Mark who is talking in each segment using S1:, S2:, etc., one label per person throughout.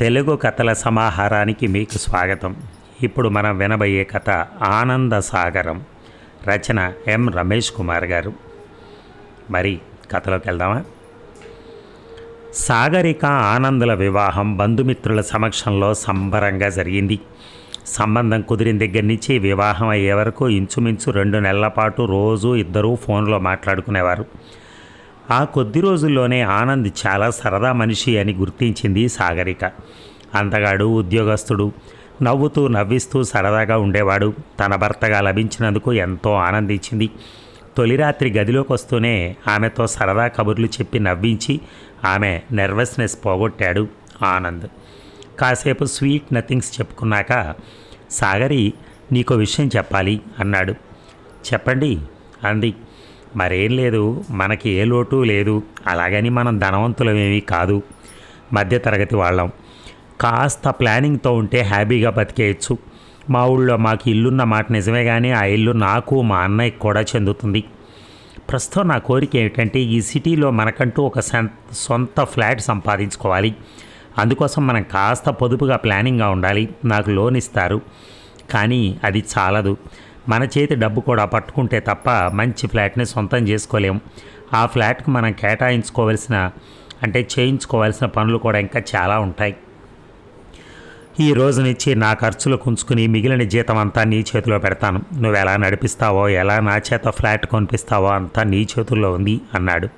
S1: తెలుగు కథల సమాహారానికి మీకు స్వాగతం. ఇప్పుడు మనం వినబోయే కథ ఆనంద సాగరం. రచన ఎం రమేష్ కుమార్ గారు. మరి కథలోకి వెళ్దామా? సాగరిక ఆనందుల వివాహం బంధుమిత్రుల సమక్షంలో సంబరంగా జరిగింది. సంబంధం కుదిరిన దగ్గర నుంచి వివాహం అయ్యే వరకు ఇంచుమించు రెండు నెలల పాటు రోజు ఇద్దరూ ఫోన్లో మాట్లాడుకునేవారు. ఆ కొద్ది రోజుల్లోనే ఆనంద్ చాలా సరదా మనిషి అని గుర్తించింది సాగరిక. అంతగాడు ఉద్యోగస్తుడు. నవ్వుతూ నవ్విస్తూ సరదాగా ఉండేవాడు. తన భర్తగా లభించినందుకు ఎంతో ఆనందించింది. తొలి రాత్రి గదిలోకి వస్తూనే ఆమెతో సరదా కబుర్లు చెప్పి నవ్వించి ఆమె నెర్వస్నెస్ పోగొట్టాడు ఆనంద్. కాసేపు స్వీట్ నథింగ్స్ చెప్పుకున్నాక సాగరి నీకో విషయం చెప్పాలి అన్నాడు. చెప్పండి అంది. మరేం లేదు మనకి ఏ లోటు లేదు. అలాగని మనం ధనవంతులమేమీ కాదు. మధ్యతరగతి వాళ్ళం. కాస్త ప్లానింగ్తో ఉంటే హ్యాపీగా బతికేయచ్చు. మా ఊళ్ళో మాకు ఇల్లున్న మాట నిజమే కానీ ఆ ఇల్లు నాకు మా అన్నయ్యకి కూడా చెందుతుంది. ప్రస్తుతం నా కోరిక ఏమిటంటే ఈ సిటీలో మనకంటూ ఒక సొంత ఫ్లాట్ సంపాదించుకోవాలి. అందుకోసం మనం కాస్త పొదుపుగా ప్లానింగ్గా ఉండాలి. నాకు లోన్ ఇస్తారు. కానీ అది చాలదు. మన చేతి డబ్బు కూడా పట్టుకుంటే తప్ప మంచి ఫ్లాట్ని సొంతం చేసుకోలేం. ఆ ఫ్లాట్కి మనం కేటాయించుకోవాల్సిన అంటే చేయించుకోవాల్సిన పనులు కూడా ఇంకా చాలా ఉంటాయి. ఈ రోజు నుంచి నా ఖర్చులు కుంచుకుని మిగిలిన జీతం అంతా నీ చేతిలో పెడతాను. నువ్వు ఎలా నడిపిస్తావో ఎలా నా చేత ఫ్లాట్ కొనిపిస్తావో అంతా నీ చేతుల్లో ఉంది అన్నాడు.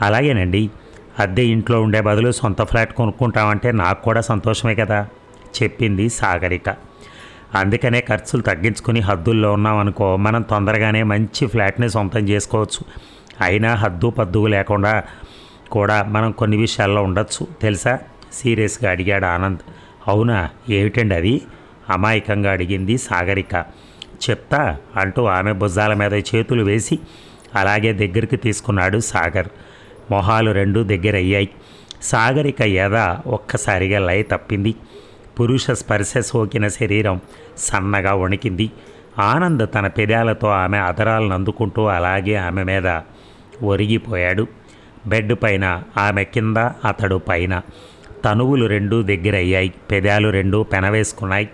S1: అలాగేనండి. అద్దె ఇంట్లో ఉండే బదులు సొంత ఫ్లాట్ కొనుక్కుంటామంటే నాకు కూడా సంతోషమే కదా చెప్పింది సాగరిక. అందుకనే ఖర్చులు తగ్గించుకుని హద్దుల్లో ఉన్నామనుకో మనం తొందరగానే మంచి ఫ్లాట్ని సొంతం చేసుకోవచ్చు. అయినా హద్దు పద్దు లేకుండా కూడా మనం కొన్ని విషయాల్లో ఉండొచ్చు. తెలుసా? సీరియస్గా అడిగాడు ఆనంద్. అవునా? ఏమిటండి అది? అమాయకంగా అడిగింది సాగరిక. చెప్తా అంటూ ఆమె భుజాల మీద చేతులు వేసి అలాగే దగ్గరికి తీసుకున్నాడు సాగర్. మొహాలు రెండు దగ్గర అయ్యాయి సాగరిక ఎద ఒక్కసారిగా లయ తప్పింది. పురుష స్పర్శ సోకిన శరీరం సన్నగా వణికింది. ఆనంద్ తన పెదాలతో ఆమె అదరాలను అందుకుంటూ అలాగే ఆమె మీద ఒరిగిపోయాడు. బెడ్ పైన ఆమె కింద అతడు పైన. తనువులు రెండు దగ్గరయ్యాయి. పెదాలు రెండు పెనవేసుకున్నాయి.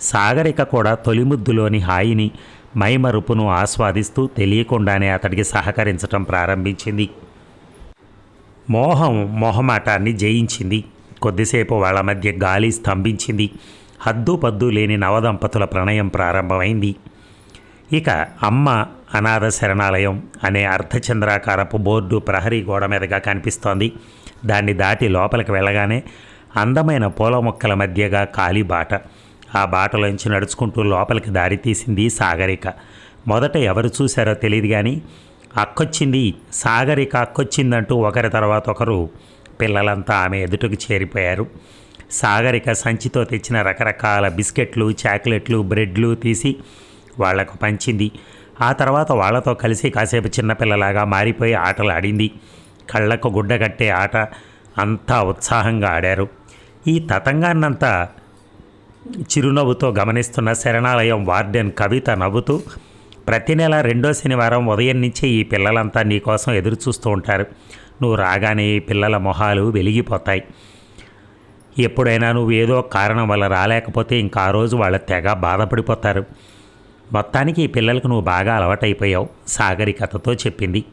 S1: సాగరిక కూడా తొలిముద్దులోని హాయిని మైమరుపును ఆస్వాదిస్తూ తెలియకుండానే అతడికి సహకరించటం ప్రారంభించింది. మోహం మొహమాటాన్ని జయించింది. కొద్దిసేపు వాళ్ళ మధ్య గాలి స్తంభించింది. హద్దు పద్దు లేని నవదంపతుల ప్రణయం ప్రారంభమైంది. ఇక అమ్మ అనాథ శరణాలయం అనే అర్ధచంద్రాకారపు బోర్డు ప్రహరీ గోడ మీదగా కనిపిస్తోంది. దాన్ని దాటి లోపలికి వెళ్ళగానే అందమైన పూల మొక్కల మధ్యగా ఖాళీ బాట. ఆ బాటలోంచి నడుచుకుంటూ లోపలికి దారి తీసింది సాగరిక. మొదట ఎవరు చూశారో తెలియదు కానీ అక్కొచ్చింది సాగరిక అక్కొచ్చిందంటూ ఒకరి తర్వాత ఒకరు పిల్లలంతా ఆమె ఎదుటకు చేరిపోయారు. సాగరిక సంచితో తెచ్చిన రకరకాల బిస్కెట్లు చాక్లెట్లు బ్రెడ్లు తీసి వాళ్ళకు పంచింది. ఆ తర్వాత వాళ్ళతో కలిసి కాసేపు చిన్నపిల్లలాగా మారిపోయి ఆటలు ఆడింది. కళ్ళకు గుడ్డ కట్టే ఆట అంతా ఉత్సాహంగా ఆడారు. ఈ తతంగాన్నంతా చిరునవ్వుతో గమనిస్తున్న శరణాలయం వార్డెన్ కవిత నవ్వుతూ ప్రతి నెల రెండో శనివారం ఉదయం నుంచే ఈ పిల్లలంతా నీకోసం ఎదురు చూస్తూ ఉంటారు. నువ్వు రాగానే ఈ పిల్లల మొహాలు వెలిగిపోతాయి. ఎప్పుడైనా నువ్వు ఏదో కారణం వల్ల రాలేకపోతే ఇంకా ఆ రోజు వాళ్ళ తెగ బాధపడిపోతారు. మొత్తానికి ఈ పిల్లలకు నువ్వు బాగా అలవాటైపోయావు సాగరికతతో చెప్పింది.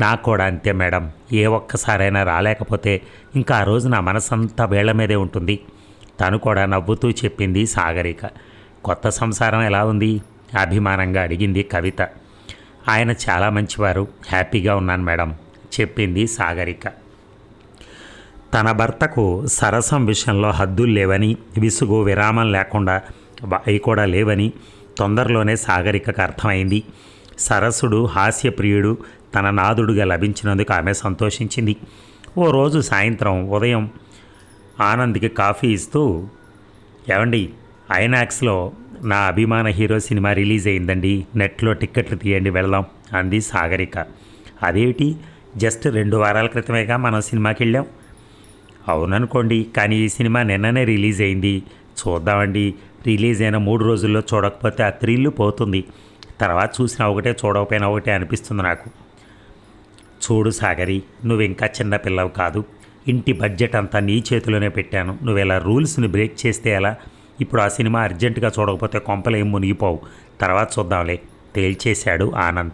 S1: నాకు కూడా అంతే మేడం ఏ ఒక్కసారైనా రాలేకపోతే ఇంకా ఆ రోజు నా మనసంతా వేళ్ళ మీదే ఉంటుంది. తను కూడా నవ్వుతూ చెప్పింది సాగరిక. కొత్త సంసారం ఎలా ఉంది? అభిమానంగా అడిగింది కవిత. ఆయన చాలా మంచివారు హ్యాపీగా ఉన్నాను మేడం చెప్పింది సాగరిక. తన భర్తకు సరసం విషయంలో హద్దులు లేవని విసుగు విరామం లేకుండా అవి కూడా లేవని తొందరలోనే సాగరికకు అర్థమైంది. సరసుడు హాస్యప్రియుడు తన నాదుడుగా లభించినందుకు ఆమె సంతోషించింది. ఓ రోజు సాయంత్రం ఉదయం ఆనంద్కి కాఫీ ఇస్తూ ఏమండి ఐనాక్స్లో నా అభిమాన హీరో సినిమా రిలీజ్ అయిందండి నెట్లో టిక్కెట్లు తీయండి వెళ్దాం అంది సాగరిక. అదేమిటి? జస్ట్ రెండు వారాల క్రితమేగా మనం సినిమాకి వెళ్ళాం అవుననుకోండి కానీ ఈ సినిమా నిన్ననే రిలీజ్ అయింది. చూద్దామండి. రిలీజ్ అయిన మూడు రోజుల్లో చూడకపోతే ఆ థ్రిల్లు పోతుంది. తర్వాత చూసిన ఒకటే చూడకపోయినా ఒకటే అనిపిస్తుంది నాకు. చూడు సాగరి నువ్వు ఇంకా చిన్న పిల్లవు కాదు. ఇంటి బడ్జెట్ అంతా నీ చేతిలోనే పెట్టాను. నువ్వు ఇలా రూల్స్ని బ్రేక్ చేస్తే ఎలా? ఇప్పుడు ఆ సినిమా అర్జెంటుగా చూడకపోతే కొంపలు ఏం మునిగిపోవు. తర్వాత చూద్దాంలే. తేల్చేశాడు ఆనంద్.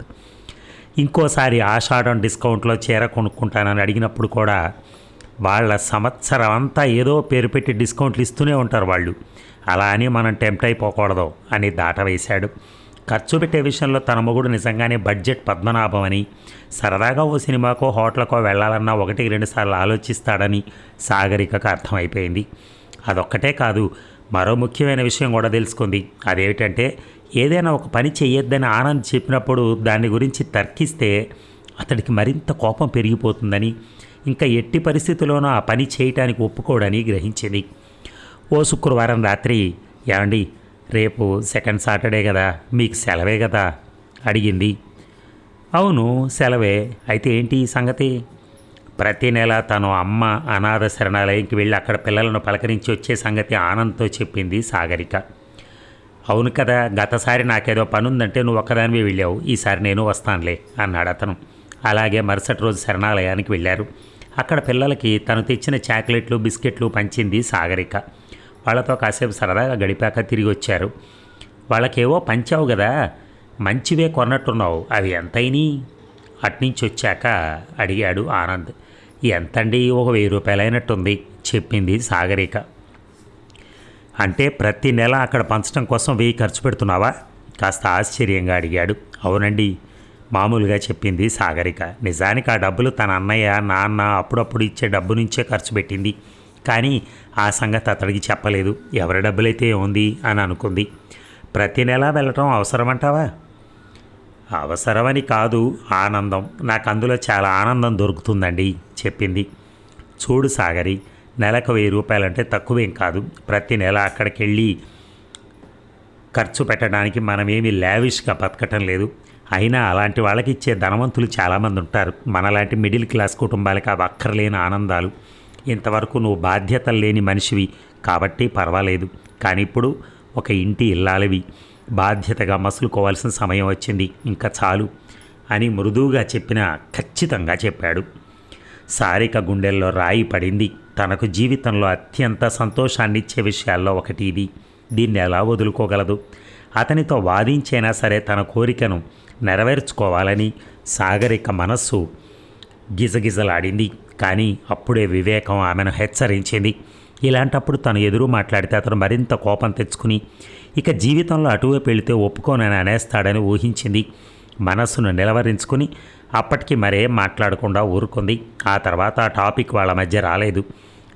S1: ఇంకోసారి ఆషాఢం డిస్కౌంట్లో చీర కొనుక్కుంటానని అడిగినప్పుడు కూడా వాళ్ళ సంవత్సరం అంతా ఏదో పేరు పెట్టి డిస్కౌంట్లు ఇస్తూనే ఉంటారు వాళ్ళు. అలా అని మనం టెంప్ట్ అయిపోకూడదు అని దాట వేశాడు ఖర్చు పెట్టే విషయంలో తన మొగుడు నిజంగానే బడ్జెట్ పద్మనాభం అని సరదాగా ఓ సినిమాకో హోటల్కో వెళ్ళాలన్నా ఒకటికి రెండు సార్లు ఆలోచిస్తాడని సాగరికకు అర్థమైపోయింది. అదొక్కటే కాదు మరో ముఖ్యమైన విషయం కూడా తెలుసుకుంది. అదేమిటంటే ఏదైనా ఒక పని చెయ్యొద్దని ఆనంద్ చెప్పినప్పుడు దాని గురించి తర్కిస్తే అతడికి మరింత కోపం పెరిగిపోతుందని ఇంకా ఎట్టి పరిస్థితుల్లోనూ ఆ పని చేయటానికి ఒప్పుకోడని గ్రహించింది. ఓ శుక్రవారం రాత్రి ఏమండి రేపు సెకండ్ సాటర్డే కదా మీకు సెలవే కదా? అడిగింది. అవును సెలవే. అయితే ఏంటి ఈ సంగతి? ప్రతి నెల తను అమ్మ అనాథ శరణాలయంకి వెళ్ళి అక్కడ పిల్లలను పలకరించి వచ్చే సంగతి ఆనంద్తో చెప్పింది సాగరిక. అవును కదా గతసారి నాకేదో పని ఉందంటే నువ్వు ఒక్కదానివి వెళ్ళావు. ఈసారి నేను వస్తానులే అన్నాడు అతను. అలాగే మరుసటి రోజు శరణాలయానికి వెళ్ళారు. అక్కడ పిల్లలకి తను తెచ్చిన చాక్లెట్లు బిస్కెట్లు పంచింది సాగరిక. వాళ్ళతో కాసేపు సరదాగా గడిపాక తిరిగి వచ్చారు. వాళ్ళకేవో పంచావు కదా మంచివే కొన్నట్టున్నావు అవి ఎంతైనాయి అట్నుంచి వచ్చాక అడిగాడు ఆనంద్. ఎంతండి ఒక వెయ్యి రూపాయలైనట్టుంది చెప్పింది సాగరిక. అంటే ప్రతి నెల అక్కడ పంచడం కోసం వెయ్యి ఖర్చు పెడుతున్నావా? కాస్త ఆశ్చర్యంగా అడిగాడు. అవునండి మామూలుగా చెప్పింది సాగరిక. నిజానికి ఆ డబ్బులు తన అన్నయ్య నాన్న అప్పుడప్పుడు ఇచ్చే డబ్బు నుంచే ఖర్చు పెట్టింది. కానీ ఆ సంగతి అతడికి చెప్పలేదు. ఎవరి డబ్బులైతే ఉంది అని అనుకుంది. ప్రతి నెలా వెళ్ళటం అవసరమంటావా? అవసరమని కాదు ఆనందం. నాకు అందులో చాలా ఆనందం దొరుకుతుందండి చెప్పింది. చూడు సాగరి నెలకు వెయ్యి రూపాయలంటే తక్కువేం కాదు. ప్రతి నెల అక్కడికి వెళ్ళి ఖర్చు పెట్టడానికి మనమేమి లావిష్గా బతకటం లేదు. అయినా అలాంటి వాళ్ళకి ఇచ్చే ధనవంతులు చాలామంది ఉంటారు. మనలాంటి మిడిల్ క్లాస్ కుటుంబాలకి అవి అక్కర్లేని ఆనందాలు. ఇంతవరకు నువ్వు బాధ్యతలు లేని మనిషివి. కాబట్టి పర్వాలేదు. కానీ ఇప్పుడు ఒక ఇంటి ఇల్లాలివి. బాధ్యతగా మసులుకోవాల్సిన సమయం వచ్చింది. ఇంకా చాలు అని మృదువుగా చెప్పిన ఖచ్చితంగా చెప్పాడు. సారిక గుండెల్లో రాయి పడింది. తనకు జీవితంలో అత్యంత సంతోషాన్నిచ్చే విషయాల్లో ఒకటి ఇది. దీన్ని ఎలా వదులుకోగలదు? అతనితో వాదించైనా సరే తన కోరికను నెరవేర్చుకోవాలని సాగరిక మనస్సు గిజగిజలాడింది. కానీ అప్పుడే వివేకం ఆమెను హెచ్చరించింది. ఇలాంటప్పుడు తను ఎదురు మాట్లాడితే అతను మరింత కోపం తెచ్చుకుని ఇక జీవితంలో అటువైపు వెళితే ఒప్పుకోనని అనేస్తాడని ఊహించింది. మనస్సును నిలవరించుకుని అప్పటికి మరేం మాట్లాడకుండా ఊరుకుంది. ఆ తర్వాత ఆ టాపిక్ వాళ్ళ మధ్య రాలేదు.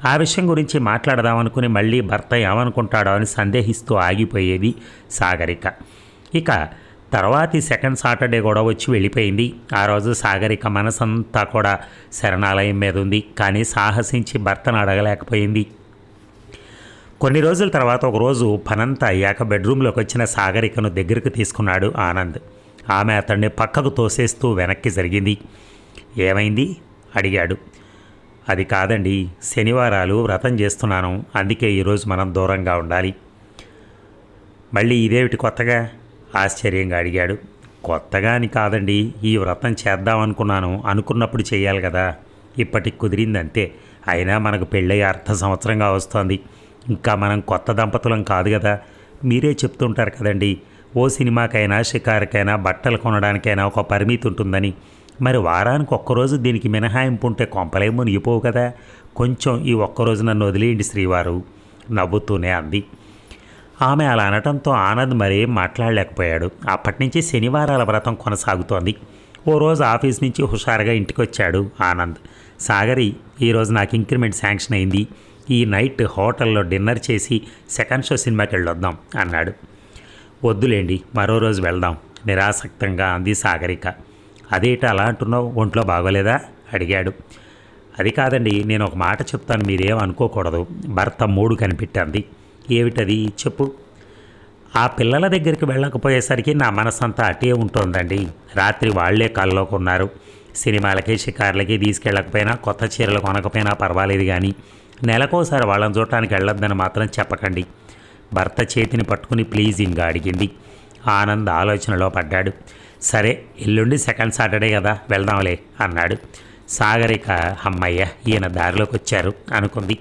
S1: ఆ విషయం గురించి మాట్లాడదామనుకుని మళ్ళీ భర్త ఏమనుకుంటాడో అని సందేహిస్తూ ఆగిపోయేది సాగరిక. ఇక తర్వాతి సెకండ్ సాటర్డే కూడా వచ్చి వెళ్ళిపోయింది. ఆ రోజు సాగరిక మనసంతా కూడా శరణాలయం మీద ఉంది. కానీ సాహసించి భర్తను అడగలేకపోయింది. కొన్ని రోజుల తర్వాత ఒకరోజు పనంతా అయ్యాక బెడ్రూమ్లోకి వచ్చిన సాగరికను దగ్గరికి తీసుకున్నాడు ఆనంద్. ఆమె అతన్ని పక్కకు తోసేస్తూ వెనక్కి జరిగింది. ఏమైంది? అడిగాడు. అది కాదండి శనివారాలు వ్రతం చేస్తున్నాను. అందుకే ఈరోజు మనం దూరంగా ఉండాలి. మళ్ళీ ఇదేమిటి కొత్తగా? ఆశ్చర్యంగా అడిగాడు. కొత్తగా అని కాదండి. ఈ వ్రతం చేద్దామనుకున్నాను. అనుకున్నప్పుడు చేయాలి కదా. ఇప్పటికి కుదిరిందంతే. అయినా మనకు పెళ్ళయ్యే అర్ధ సంవత్సరంగా వస్తోంది. ఇంకా మనం కొత్త దంపతులం కాదు కదా. మీరే చెప్తుంటారు కదండి. ఓ సినిమాకైనా షికారుకైనా బట్టలు కొనడానికైనా ఒక పరిమితి ఉంటుందని. మరి వారానికి ఒక్కరోజు దీనికి మినహాయింపు ఉంటే కొంపలేమో మునిగిపోవు కదా. కొంచెం ఈ ఒక్కరోజు నన్ను వదిలేయండి శ్రీవారు. నవ్వుతూనే అంది. ఆమె అలా అనటంతో ఆనంద్ మరేం మాట్లాడలేకపోయాడు. అప్పటి నుంచి శనివారాల వ్రతం కొనసాగుతోంది. ఓ రోజు ఆఫీస్ నుంచి హుషారుగా ఇంటికి వచ్చాడు ఆనంద్. సాగరి ఈరోజు నాకు ఇంక్రిమెంట్ శాంక్షన్ అయింది. ఈ నైట్ హోటల్లో డిన్నర్ చేసి సెకండ్ షో సినిమాకి వెళ్ళొద్దాం అన్నాడు. వద్దులేండి మరో రోజు వెళ్దాం. నిరాసక్తంగా అంది సాగరిక. అదేట అలా అంటున్నావు? ఒంట్లో బాగోలేదా? అడిగాడు. అది కాదండి నేను ఒక మాట చెప్తాను మీరేం అనుకోకూడదు. భర్త మూడు కనిపెట్టింది. ఏమిటది? చెప్పు. ఆ పిల్లల దగ్గరికి వెళ్ళకపోయేసరికి నా మనసంతా అటే ఉంటుందండి. రాత్రి వాళ్ళే కల్లోకి ఉన్నారు సినిమాలకి షికార్లకి తీసుకెళ్ళకపోయినా కొత్త చీరలు కొనకపోయినా పర్వాలేదు కానీ నెలకోసారి వాళ్ళని చూడటానికి వెళ్ళొద్దని మాత్రం చెప్పకండి. భర్త చేతిని పట్టుకుని ప్లీజింగ్గా అడిగింది. ఆనంద్ ఆలోచనలో పడ్డాడు. సరే ఎల్లుండి సెకండ్ సాటర్డే కదా వెళ్దాంలే అన్నాడు. సాగరిక అమ్మయ్య ఈయన దారిలోకి వచ్చారు అనుకుంది.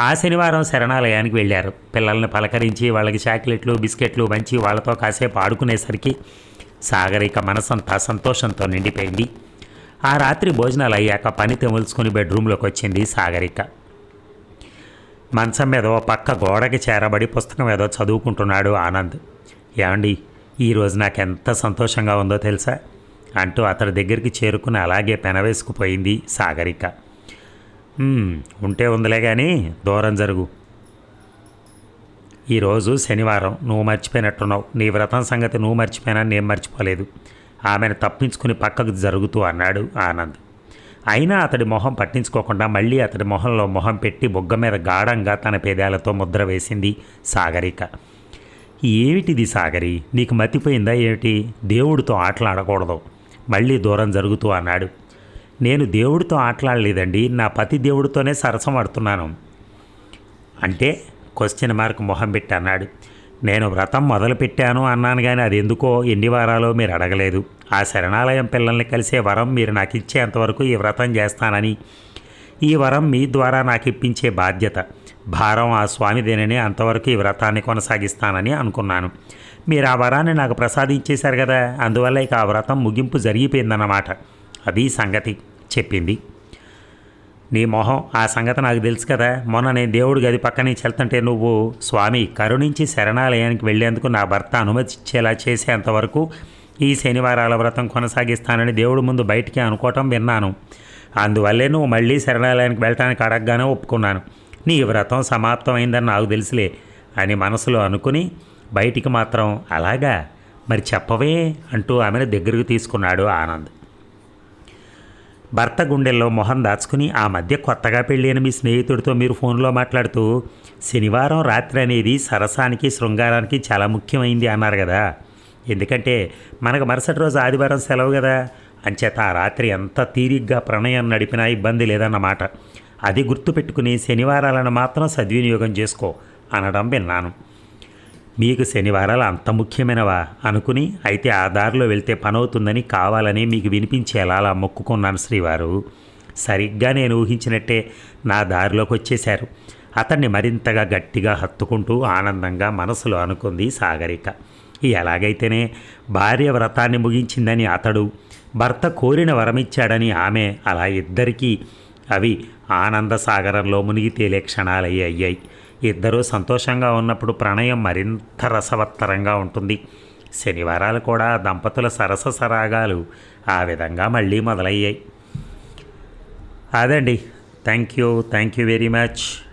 S1: ఆ శనివారం శరణాలయానికి వెళ్ళారు. పిల్లల్ని పలకరించి వాళ్ళకి చాక్లెట్లు బిస్కెట్లు మంచి వాళ్ళతో కాసేపు ఆడుకునేసరికి సాగరిక మనసంతా సంతోషంతో నిండిపోయింది. ఆ రాత్రి భోజనాలు అయ్యాక పని తెముల్చుకుని బెడ్రూమ్లోకి వచ్చింది సాగరిక మంచం మీద ఓ పక్క గోడకి చేరబడి పుస్తకం ఏదో చదువుకుంటున్నాడు ఆనంద్. ఏమండి ఈరోజు నాకు ఎంత సంతోషంగా ఉందో తెలుసా? అంటూ అతడి దగ్గరికి చేరుకుని అలాగే పెనవేసుకుపోయింది సాగరిక ఉంటే ఉందిలే కానీ దూరం జరుగు. ఈరోజు శనివారం నువ్వు మర్చిపోయినట్టున్నావు. నీ వ్రతం సంగతి నువ్వు మర్చిపోయినా నేను మర్చిపోలేదు. ఆమెను తప్పించుకుని పక్కకు జరుగుతూ అన్నాడు ఆనంద్. అయినా అతడి మొహం పట్టించుకోకుండా మళ్ళీ అతడి మొహంలో మొహం పెట్టి బొగ్గ మీద గాఢంగా తన పేదాలతో ముద్ర వేసింది సాగరిక. ఏమిటిది సాగరి? నీకు మతిపోయిందా ఏమిటి? దేవుడితో ఆటలాడకూడదు. మళ్ళీ దూరం జరుగుతూ అన్నాడు నేను దేవుడితో ఆటలాడలేదండి నా పతి దేవుడితోనే సరసం ఆడుతున్నాను అంటే క్వశ్చన్ మార్క్ మొహం పెట్టి అన్నాడు. నేను వ్రతం మొదలుపెట్టాను అన్నాను కానీ అది ఎందుకో ఎన్ని వారాలో మీరు అడగలేదు. ఆ శరణాలయం పిల్లల్ని కలిసే వరం మీరు నాకు ఇచ్చేంతవరకు ఈ వ్రతం చేస్తానని. ఈ వరం మీ ద్వారా నాకు ఇప్పించే బాధ్యత. భారం ఆ స్వామిదేనని అంతవరకు ఈ వ్రతాన్ని కొనసాగిస్తానని అనుకున్నాను. మీరు ఆ వరాన్ని నాకు ప్రసాదించేశారు కదా అందువల్ల ఇక ఆ వ్రతం ముగింపు జరిగిపోయిందన్నమాట. అది సంగతి చెప్పింది. నీ మొహం ఆ సంగతి నాకు తెలుసు కదా. మొన్న నేను దేవుడి గది పక్క నుంచి వెళ్తుంటే నువ్వు స్వామి కరుణించి శరణాలయానికి వెళ్ళేందుకు నా భర్త అనుమతించేలా చేసేంతవరకు ఈ శనివారాల వ్రతం కొనసాగిస్తానని దేవుడు ముందు బయటికి అనుకోవటం విన్నాను. అందువల్లే నువ్వు మళ్ళీ శరణాలయానికి వెళ్ళటానికి అడగగానే ఒప్పుకున్నాను. నీ వ్రతం సమాప్తమైందని నాకు తెలుసులే అని మనసులో అనుకుని బయటికి మాత్రం అలాగా మరి చెప్పవే అంటూ ఆమెను దగ్గరకు తీసుకున్నాడు ఆనంద్. భర్త గుండెల్లో మొహం దాచుకుని ఆ మధ్య కొత్తగా పెళ్ళైన మీ స్నేహితుడితో మీరు ఫోన్లో మాట్లాడుతూ శనివారం రాత్రి అనేది సరసానికి శృంగారానికి చాలా ముఖ్యమైంది అన్నారు కదా. ఎందుకంటే మనకు మరుసటి రోజు ఆదివారం సెలవు కదా. అంచేత ఆ రాత్రి ఎంత తీరిగ్గా ప్రణయం నడిపినా ఇబ్బంది లేదన్నమాట. అది గుర్తుపెట్టుకుని శనివారాలను మాత్రం సద్వినియోగం చేసుకో అనడం విన్నాను. మీకు శనివారాలు అంత ముఖ్యమైనవా? అనుకుని అయితే ఆ దారిలో వెళ్తే పనవుతుందని కావాలని మీకు వినిపించేలా అలా మొక్కుకున్నాను శ్రీవారు. సరిగ్గా నేను ఊహించినట్టే నా దారిలోకి వచ్చేశారు అతన్ని మరింతగా గట్టిగా హత్తుకుంటూ ఆనందంగా మనసులో అనుకుంది సాగరిక. ఎలాగైతేనే భార్య వ్రతాన్ని ముగించిందని అతడు భర్త కోరిన వరమిచ్చాడని ఆమె అలా ఇద్దరికీ అవి ఆనంద సాగరంలో మునిగి తేలే క్షణాలయ్యాయి. అయ్యాయి ఇద్దరూ సంతోషంగా ఉన్నప్పుడు ప్రణయం మరింత రసవత్తరంగా ఉంటుంది. శనివారాలు కూడా దంపతుల సరస సరాగాలు ఆ విధంగా మళ్ళీ మొదలయ్యాయి. అదండి. Thank you. Thank you very much.